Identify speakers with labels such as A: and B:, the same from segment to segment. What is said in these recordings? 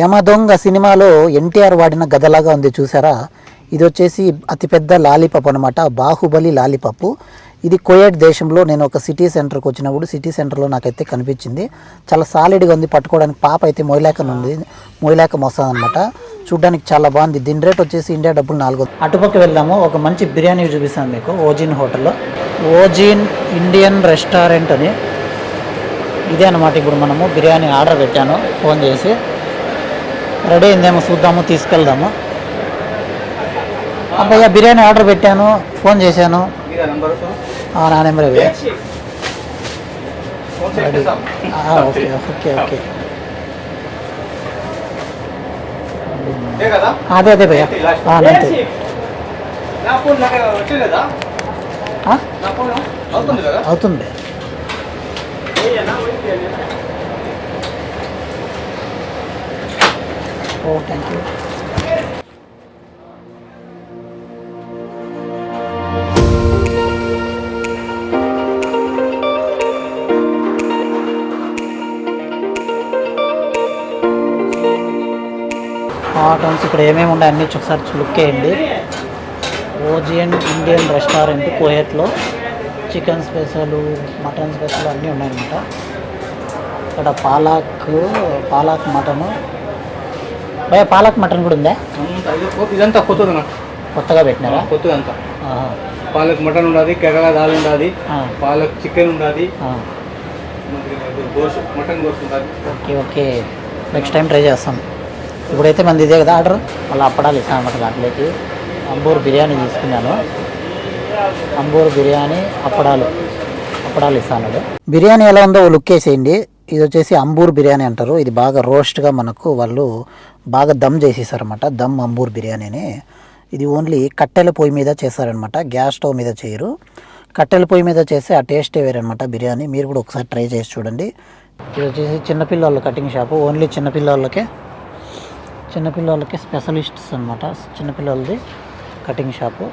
A: యమదొంగ సినిమాలో ఎన్టీఆర్ వాడిన గదలాగా ఉంది చూసారా? ఇది వచ్చేసి అతిపెద్ద లాలీపప్ అనమాట బాహుబలి లాలీపప్పు. ఇది కోయట్ దేశంలో నేను ఒక సిటీ సెంటర్కి వచ్చినప్పుడు సిటీ సెంటర్లో నాకైతే కనిపించింది. చాలా సాలిడ్గా ఉంది పట్టుకోవడానికి పాప అయితే మొయిలాకన్ ఉంది మొయిలాకం వస్తుంది అనమాట చూడడానికి చాలా బాగుంది. దీని రేట్ వచ్చేసి ఇండియా డబ్బులు నాలుగు. అటుపక్క వెళ్దాము. ఒక మంచి బిర్యానీ చూపిస్తాను మీకు ఓజిన్ హోటల్లో. ఓజిన్ ఇండియన్ రెస్టారెంట్ అని. ఇదే అనమాట ఇప్పుడు మనము బిర్యానీ ఆర్డర్ పెట్టాను ఫోన్ చేసి. రెడీ అయిందేమో చూద్దాము తీసుకెళ్దాము. అబ్బాయి బిర్యానీ ఆర్డర్ పెట్టాను ఫోన్ చేశాను. నా నెంబర్ ఇవి ఓకే ఓకే ఓకే. అదే అదే భయ్యా. అంతే
B: అవుతుంది.
A: ఓ థ్యాంక్ యూ ఆటమ్స్ ఇక్కడ ఏమేమి ఉన్నాయి అన్ని ఒకసారి లుక్ వేయండి ఓజియన్ ఇండియన్ రెస్టారెంట్ కోయట్లో చికెన్ స్పెషల్ మటన్ స్పెషల్ అన్నీ ఉన్నాయన్నమాట. ఇక్కడ పాలాక్ పాలాక్ మటను భయ పాలాక్ మటన్ కూడా ఉందా?
B: ఇదంతా కొత్తదన్నా.
A: కొత్తగా పెట్టినారా?
B: కొత్తదంతా.
A: ఆహా.
B: పాలక్ మటన్ ఉన్నది కేరళ దాల్
A: ఆ,
B: palak chicken. Gosht mutton gosht
A: okay okay. Next time try చేస్తాం. ఇప్పుడైతే మంది ఇదే కదా ఆర్డర్? మళ్ళీ అప్పడాలు ఇస్తాను అనమాట దాంట్లోకి అంబూర్ బిర్యానీ తీసుకున్నాను. అంబూర్ బిర్యానీ అప్పడాలు. అప్పడాలు ఇస్తాను బిర్యానీ ఎలా ఉందో లుక్ వేసేయండి. ఇది వచ్చేసి అంబూర్ బిర్యానీ అంటారు. ఇది బాగా రోస్ట్గా మనకు వాళ్ళు బాగా దమ్ చేసేసారనమాట దమ్ అంబూర్ బిర్యానీని. ఇది ఓన్లీ కట్టెల పొయ్యి మీద చేస్తారనమాట గ్యాస్ స్టవ్ మీద చేయరు. కట్టెల పొయ్యి మీద చేస్తే ఆ టేస్టే వేరనమాట బిర్యానీ. మీరు కూడా ఒకసారి ట్రై చేసి చూడండి. ఇది వచ్చేసి చిన్నపిల్లల కటింగ్ షాపు. ఓన్లీ చిన్నపిల్లలకే చిన్నపిల్లలకి స్పెషలిస్ట్స్ అనమాట చిన్నపిల్లలది కటింగ్ షాపు.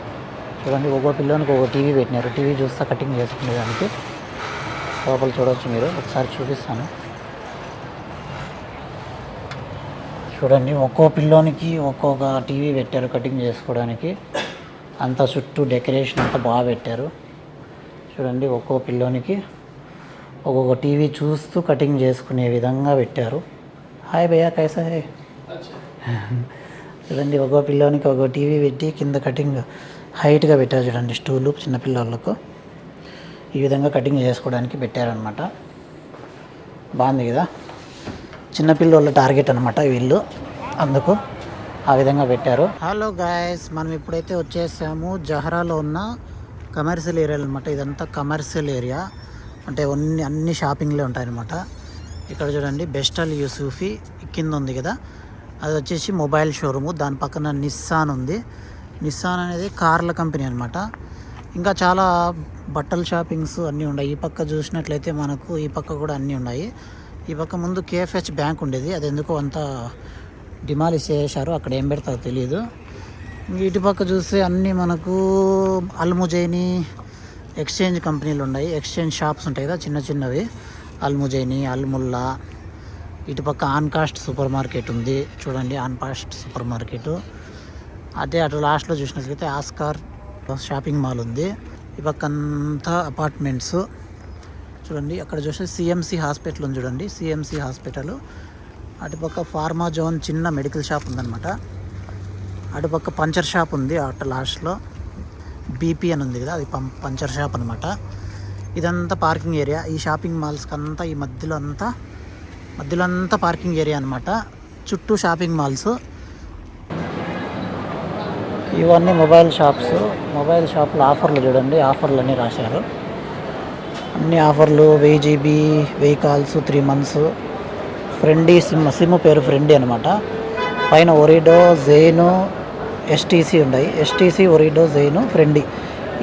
A: చూడండి ఒక్కో పిల్లోనికి ఒక టీవీ పెట్టినారు. టీవీ చూస్తా కటింగ్ చేసుకునే దానికి లోపల చూడవచ్చు మీరు. ఒకసారి చూపిస్తాను. చూడండి ఒక్కో పిల్లోనికి ఒక్కొక్క టీవీ పెట్టారు కటింగ్ చేసుకోవడానికి. అంత చుట్టూ డెకరేషన్ అంతా బాగా పెట్టారు. చూడండి ఒక్కో పిల్లోనికి ఒక్కొక్క టీవీ చూస్తూ కటింగ్ చేసుకునే విధంగా పెట్టారు. హాయ్ భయ్యా కైసా హే? చూడండి ఒక్కో పిల్లోనికి ఒక్కో టీవీ పెట్టి కింద కటింగ్ హైట్గా పెట్టారు చూడండి స్టూలు చిన్నపిల్లలకు. ఈ విధంగా కటింగ్ చేసుకోవడానికి పెట్టారనమాట బాగుంది కదా? చిన్నపిల్లల టార్గెట్ అనమాట వీళ్ళు అందుకు ఆ విధంగా పెట్టారు. హలో గాయస్ మనం ఇప్పుడైతే వచ్చేసాము జహరాలో ఉన్న కమర్షియల్ ఏరియా అనమాట ఇదంతా కమర్షియల్ ఏరియా. అంటే అన్ని అన్ని షాపింగ్లే ఉంటాయన్నమాట. ఇక్కడ చూడండి బెస్టల్ యూసూఫీ కింద ఉంది కదా? అది వచ్చేసి మొబైల్ షోరూము. దాని పక్కన నిస్సాన్ ఉంది. నిస్సాన్ అనేది కార్ల కంపెనీ అనమాట ఇంకా చాలా బట్టల షాపింగ్స్ అన్నీ ఉన్నాయి. ఈ పక్క చూసినట్లయితే మనకు ఈ పక్క కూడా అన్నీ ఉన్నాయి. ఈ పక్క ముందు కేఎఫ్హెచ్ బ్యాంక్ ఉండేది. అది ఎందుకో అంత డిమాలిష్ చేశారు అక్కడ ఏం పెడతారో తెలియదు ఇటు పక్క చూస్తే అన్నీ మనకు అల్ముజైని ఎక్స్చేంజ్ కంపెనీలు ఉన్నాయి. ఎక్స్చేంజ్ షాప్స్ ఉంటాయి కదా చిన్న చిన్నవి. అల్ముజైని అల్ముల్లా. ఇటు పక్క ఆన్కాస్ట్ సూపర్ మార్కెట్ ఉంది. చూడండి ఆన్కాస్ట్ సూపర్ మార్కెట్. అదే అటు లాస్ట్లో చూసినట్లయితే ఆస్కార్ షాపింగ్ మాల్ ఉంది. ఈ పక్కంతా అపార్ట్మెంట్స్. చూడండి అక్కడ చూస్తే సిఎంసి హాస్పిటల్ ఉంది చూడండి సిఎంసి హాస్పిటల్. అటుపక్క ఫార్మా జోన్ చిన్న మెడికల్ షాప్ ఉందన్నమాట. అటుపక్క పంచర్ షాప్ ఉంది అటు లాస్ట్లో. బీపీ అని ఉంది కదా అది పంచర్ షాప్ అనమాట ఇదంతా పార్కింగ్ ఏరియా. ఈ షాపింగ్ మాల్స్కి అంతా ఈ మధ్యలో అంతా మధ్యలో అంతా పార్కింగ్ ఏరియా అనమాట చుట్టూ షాపింగ్ మాల్స్. ఇవన్నీ మొబైల్ షాప్స్. మొబైల్ షాప్లో ఆఫర్లు చూడండి. ఆఫర్లు అన్నీ రాశారు. అన్ని ఆఫర్లు వెయ్యి జీబీ వెయ్యి calls three months. Friendi sim sim పేరు ఫ్రెండీ అనమాట పైన ఒరిడో జైను ఎస్టీసీ ఉన్నాయి ఎస్టీసీ ఒరిడో జైను ఫ్రెండీ.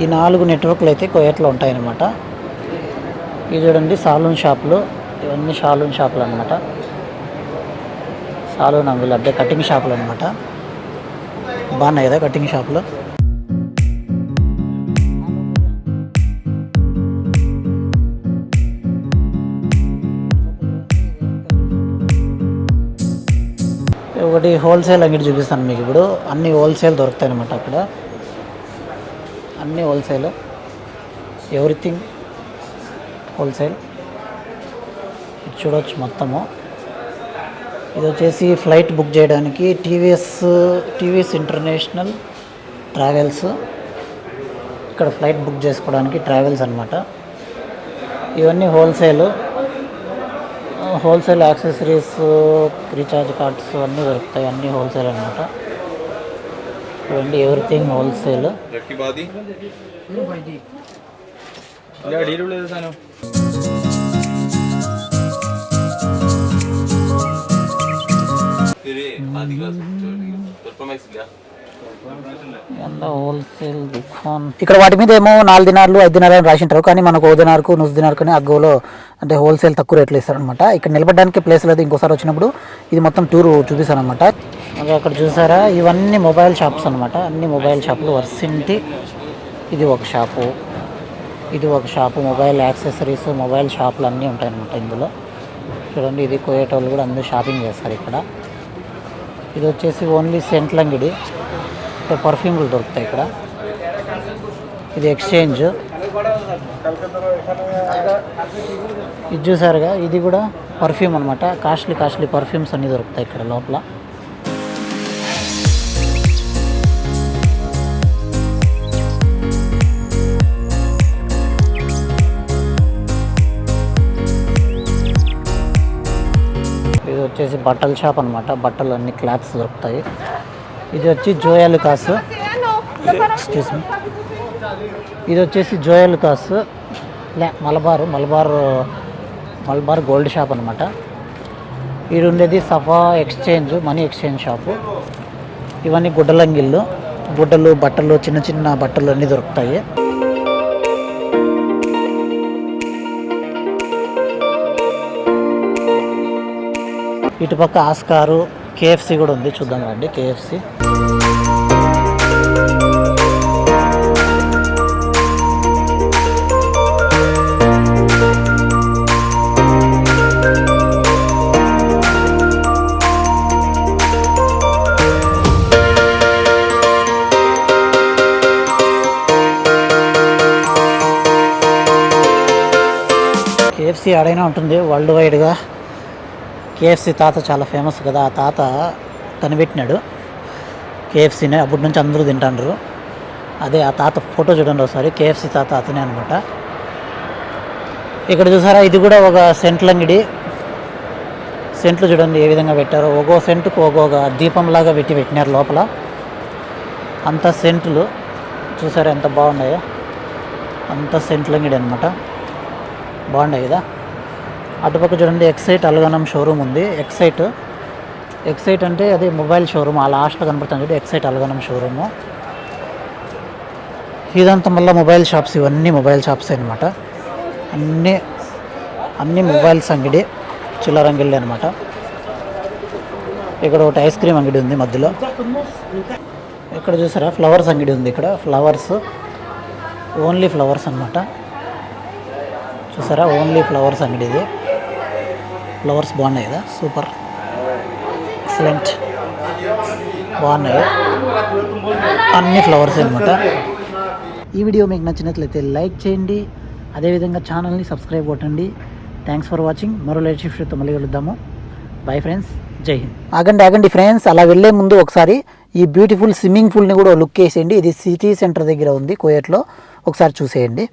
A: ఈ నాలుగు నెట్వర్క్లు అయితే కోయట్లో ఉంటాయన్నమాట. ఇది చూడండి సాలూన్ షాపులు. ఇవన్నీ సాలూన్ షాపులు అనమాట సాలూన్ అంగులు అంటే కటింగ్ షాపులు అనమాట బాగున్నాయి కదా కటింగ్ షాప్లో? ఒకటి హోల్సేల్ అంగడి చూపిస్తాను మీకు ఇప్పుడు. అన్ని హోల్సేల్ దొరుకుతాయి అనమాట అక్కడ. అన్ని హోల్సేల్. Everything wholesale. చూడవచ్చు మొత్తము. ఇది వచ్చేసి ఫ్లైట్ బుక్ చేయడానికి టీవీఎస్ టీవీఎస్ ఇంటర్నేషనల్ ట్రావెల్స్. ఇక్కడ ఫ్లైట్ బుక్ చేసుకోవడానికి ట్రావెల్స్ అనమాట ఇవన్నీ wholesale. Wholesale accessories recharge cards అన్నీ దొరుకుతాయి. అన్నీ హోల్సేల్ అనమాట ఇవన్నీ ఎవ్రీథింగ్ హోల్సేల్. ఇక్కడ వాటి మీద ఏమో నాలుగు దినార్లు ఐదు దినాలు అని రాసింటారు. కానీ మనకు ఓ దినార్కు నువ్వు దినార్కు అని అగ్గోలో అంటే హోల్సేల్ తక్కువ రేట్లు ఇస్తారనమాట ఇక్కడ నిలబడడానికి ప్లేస్ లేదు. ఇంకోసారి వచ్చినప్పుడు ఇది మొత్తం టూర్ చూపిస్తారనమాట అక్కడ చూసారా? ఇవన్నీ మొబైల్ షాప్స్ అనమాట అన్ని మొబైల్ షాపులు వర్సింటి ఇది ఒక షాపు ఇది ఒక షాపు మొబైల్ యాక్సెసరీస్ మొబైల్ షాపులు అన్నీ ఉంటాయన్నమాట ఇందులో. చూడండి ఇది కోయేటోళ్ళు కూడా అందరూ షాపింగ్ చేస్తారు ఇక్కడ. ఇది వచ్చేసి ఓన్లీ సెంట్లంగిడి అంటే పర్ఫ్యూమ్లు దొరుకుతాయి ఇక్కడ. ఇది ఎక్స్చేంజ్ ఇది చూసారుగా ఇది కూడా పర్ఫ్యూమ్ అనమాట కాస్ట్లీ కాస్ట్లీ పర్ఫ్యూమ్స్ అన్నీ దొరుకుతాయి ఇక్కడ లోపల. వచ్చేసి బట్టల షాప్ అనమాట బట్టలు అన్ని క్లాత్స్ దొరుకుతాయి. ఇది వచ్చి జోయాలు కాసు మీ ఇది వచ్చేసి జోయల్ కాసు లే మలబార్. మలబార్ మలబార్ గోల్డ్ షాప్ అనమాట ఇది ఉండేది Safa exchange money exchange shop. ఇవన్నీ గుడ్డలంగిళ్ళు. గుడ్డలు బట్టలు చిన్న చిన్న బట్టలు అన్నీ దొరుకుతాయి. ఇటుపక్క ఆస్కారు కేఎఫ్సి కూడా ఉంది. చూద్దాం రండి కేఎఫ్సి. కేఎఫ్సి ఆడైనా ఉంటుంది వరల్డ్ వైడ్గా కేఎఫ్సి తాత చాలా ఫేమస్ కదా ఆ తాత కనిపెట్టినాడు. కేఎఫ్సీనే అప్పటి నుంచి అందరూ తింటాండ్రు. అదే ఆ తాత ఫోటో చూడండి ఒకసారి కేఎఫ్సి తాత అతనే అనమాట ఇక్కడ చూసారా ఇది కూడా ఒక సెంట్ల అంగడి సెంట్లు చూడండి ఏ విధంగా పెట్టారో. ఒక్కో సెంటుకు ఒక్కొక్క దీపంలాగా పెట్టి పెట్టినారు లోపల. అంత సెంట్లు చూసారా ఎంత బాగున్నాయో. అంత సెంట్ల అంగడి అనమాట బాగున్నాయి కదా. అటుపక్క చూడండి ఎక్సైట్ అలగనం షోరూమ్ ఉంది. ఎక్సైట్ ఎక్సైట్ అంటే అది మొబైల్ షోరూమ్ ఆ లాస్ట్లో కనపడుతుంది చూడండి ఎక్సైట్ అలగనం షోరూము ఇదంతా మళ్ళీ మొబైల్ షాప్స్ ఇవన్నీ మొబైల్ షాప్స్ అనమాట అన్నీ అన్ని మొబైల్స్ అంగడి చిల్లర అంగడి అనమాట ఇక్కడ ఒకటి ఐస్ క్రీమ్ అంగడి ఉంది మధ్యలో. ఇక్కడ చూసారా ఫ్లవర్స్ అంగడి ఉంది ఇక్కడ. ఫ్లవర్స్ ఓన్లీ ఫ్లవర్స్ అనమాట చూసారా ఓన్లీ ఫ్లవర్స్ అంగడి ఇది. ఫ్లవర్స్ బాగున్నాయి కదా? సూపర్. ఎక్సలెంట్. బాగున్నాయి. అన్ని ఫ్లవర్స్ అనమాట ఈ వీడియో మీకు నచ్చినట్లయితే లైక్ చేయండి. అదేవిధంగా ఛానల్ని సబ్స్క్రైబ్ కొట్టండి. థ్యాంక్స్ ఫర్ వాచింగ్ మరో లేటెస్ట్ షిఫ్ట్తో మళ్ళీ కలుద్దాము. బై ఫ్రెండ్స్ జై హింద్. ఆగండి ఆగండి ఫ్రెండ్స్ అలా వెళ్ళే ముందు ఒకసారి ఈ బ్యూటిఫుల్ స్విమ్మింగ్ పూల్ని కూడా లుక్ వేసేయండి ఇది సిటీ సెంటర్ దగ్గర ఉంది కోయట్లో ఒకసారి చూసేయండి.